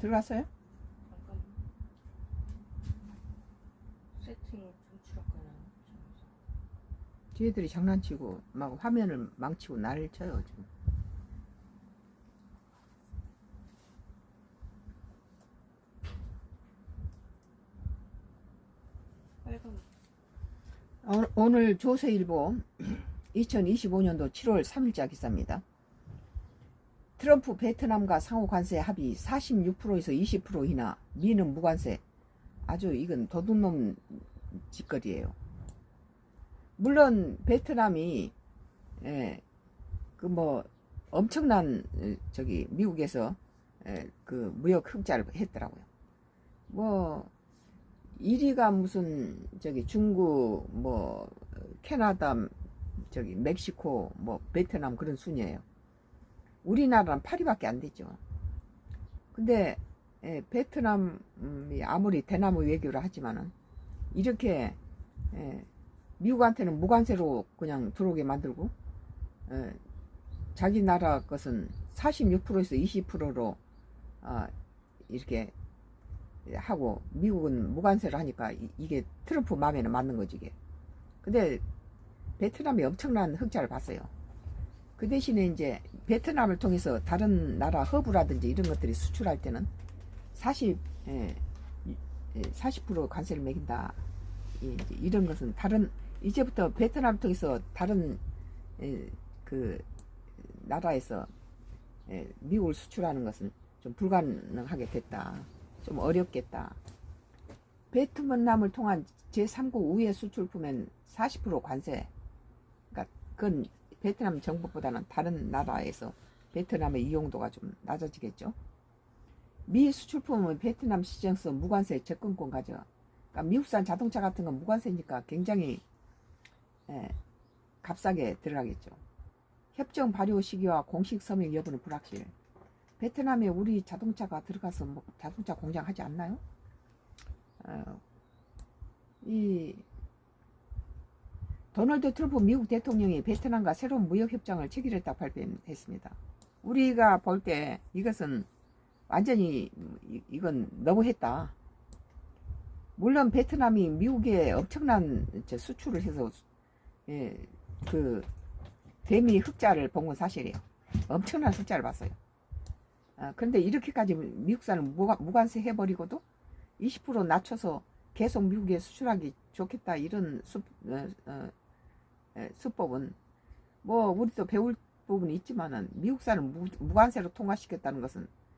들어갔어요? 잠깐 세팅 정치할까요? 쟤들이 장난치고 막 화면을 망치고 난리를 쳐요 지금. 빨간 어, 오늘 조세일보 2025년도 7월 3일자 기사입니다. 트럼프 베트남과 상호 관세 합의 46%에서 20% 인하, 미는 무관세. 아주 이건 도둑놈 짓거리예요. 물론 베트남이 예, 그 뭐 엄청난 에, 저기 미국에서 에, 그 무역 흑자를 했더라고요. 뭐 1위가 무슨 저기 중국 뭐 캐나다 저기 멕시코 뭐 베트남 그런 순이에요. 우리나라는 8위밖에 안 되죠. 근데 예, 베트남이 아무리 대나무 외교를 하지만은 이렇게 예, 미국한테는 무관세로 그냥 들어오게 만들고 예, 자기 나라 것은 46%에서 20%로 아, 이렇게 하고 미국은 무관세를 하니까 이- 이게 트럼프 마음에는 맞는 거지 이게. 근데 베트남이 엄청난 흑자를 봤어요. 그 대신에 이제 베트남을 통해서 다른 나라 허브라든지 이런 것들이 수출할 때는 40, 예, 이- 예, 40% 관세를 매긴다. 이- 이제 이런 것은 다른 이제부터 베트남 통해서 다른 예, 그 나라에서 예, 미국을 수출하는 것은 좀 불가능하게 됐다. 좀 어렵겠다. 베트남을 통한 제3국 우회 수출품엔 40% 관세. 그러니까 그건 베트남 정부보다는 다른 나라에서 베트남의 이용도가 좀 낮아지겠죠. 미 수출품은 베트남 시장에서 무관세 접근권 가져. 그러니까 미국산 자동차 같은 건 무관세니까 굉장히 예, 값싸게 들어가겠죠. 협정 발효 시기와 공식 서명 여부는 불확실. 베트남에 우리 자동차가 들어가서 뭐 자동차 공장 하지 않나요? 어, 이 도널드 트럼프 미국 대통령이 베트남과 새로운 무역 협정을 체결했다 발표했습니다. 우리가 볼 때 이것은 완전히 이- 이건 너무했다. 물론 베트남이 미국에 엄청난 저 수출을 해서 예, 그 대미 흑자를 본 건 사실이에요. 엄청난 흑자를 봤어요. 아, 그런데 이렇게까지 미국산을 무관, 무관세 해버리고도 20% 낮춰서 계속 미국에 수출하기 좋겠다 이런 수, 어, 어, 에, 수법은 뭐 우리도 배울 부분이 있지만은 미국산을 무, 무관세로 통과시켰다는 것은